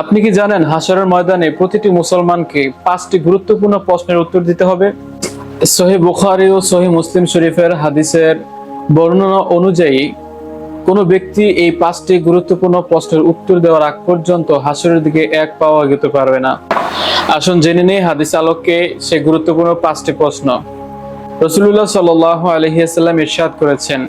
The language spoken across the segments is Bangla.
আপনি কি জানেন হাসরের ময়দানে প্রতিটি মুসলমানকে পাঁচটি গুরুত্বপূর্ণ প্রশ্নের উত্তর দিতে হবে? সহি বুখারি ও সহি মুসলিম শরীফের হাদিসের বর্ণনা অনুযায়ী, কোনো ব্যক্তি এই পাঁচটি গুরুত্বপূর্ণ প্রশ্নের উত্তর দেওয়ার আগ পর্যন্ত হাসরের দিকে এক পাওয়া যেতে পারবে না। আসুন জেনে নেই হাদিস আলোককে সে গুরুত্বপূর্ণ পাঁচটি প্রশ্ন। রসুল্লাহ সাল আলহিহাল্লাম ইরশাদ করেছেন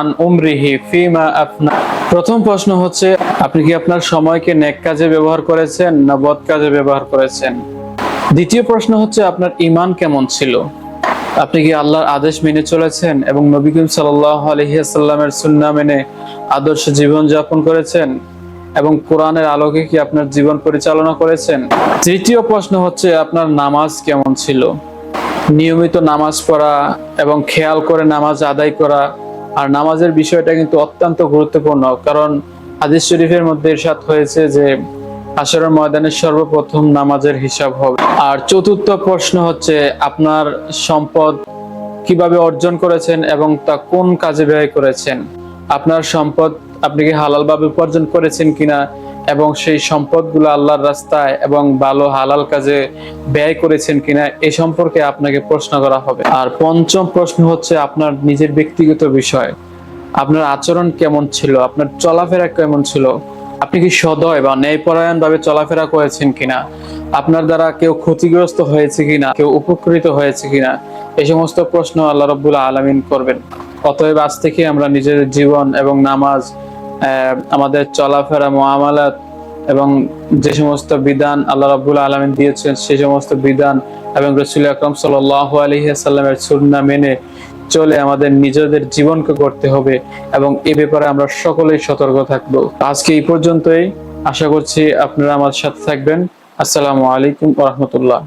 আন উমরিহি ফিমা আফনা। প্রথম প্রশ্ন হচ্ছে, আপনি কি আপনার সময়কে নেক কাজে ব্যবহার করেছেন না বদ কাজে ব্যবহার করেছেন? দ্বিতীয় প্রশ্ন হচ্ছে, আপনার ঈমান কেমন ছিল? আপনি কি আল্লাহর আদেশ মেনে চলেছেন এবং নবী করিম সাল্লাল্লাহু আলাইহি সাল্লামের সুন্নাহ মেনে আদর্শ জীবন যাপন করেছেন এবং কোরআনের আলোকে কি আপনার জীবন পরিচালনা করেছেন? তৃতীয় প্রশ্ন হচ্ছে, আপনার নামাজ কেমন ছিল? নিয়মিত নামাজ পড়া এবং খেয়াল করে নামাজ আদায় করা। আর নামাজের বিষয়টা কিন্তু অত্যন্ত গুরুত্বপূর্ণ, কারণ হাদিস শরীফের মধ্যে ইরশাদ হয়েছে যে আসরের ময়দানের সর্বপ্রথম নামাজের হিসাব হবে। আর চতুর্থ প্রশ্ন হচ্ছে, আপনার সম্পদ কীভাবে অর্জন করেছেন এবং তা কোন কাজে ব্যয় করেছেন? আপনার সম্পদ আপনি কি হালালভাবে উপার্জন করেছেন কিনা? এবং সেই সম্পদগুলো আল্লাহর রাস্তায় এবং ভালো হালাল কাজে ব্যয় করেছেন কিনা এ সম্পর্কে আপনাকে প্রশ্ন করা হবে। আর পঞ্চম প্রশ্ন হচ্ছে আপনার নিজের ব্যক্তিগত বিষয়। আপনার আচরণ কেমন ছিল? আপনার চলাফেরা কেমন ছিল? আপনি কি সদয় বা ন্যায়পরায়ণ ভাবে চলাফেরা করেছেন কিনা? আপনার দ্বারা কেউ ক্ষতিগ্রস্ত হয়েছে কিনা? কেউ উপকৃত হয়েছে কিনা? এই সমস্ত প্রশ্ন আল্লাহ রব্বুল আলমিন করবেন। অতএব আজ থেকে আমরা নিজের জীবন এবং নামাজ আমাদের চলাফেরা মুআমালাত এবং যে সমস্ত বিধান আল্লাহ রাব্বুল আলমিন দিয়েছেন, সেই সমস্ত বিধান এবং রসুল আকরম সাল আলহি সাল্লামের সুন্না মেনে চলে আমাদের নিজেদের জীবনকে করতে হবে এবং এ ব্যাপারে আমরা সকলেই সতর্ক থাকব। আজকে এই পর্যন্তই। আশা করছি আপনারা আমার সাথে থাকবেন। আসসালামু আলাইকুম রহমতুল্লাহ।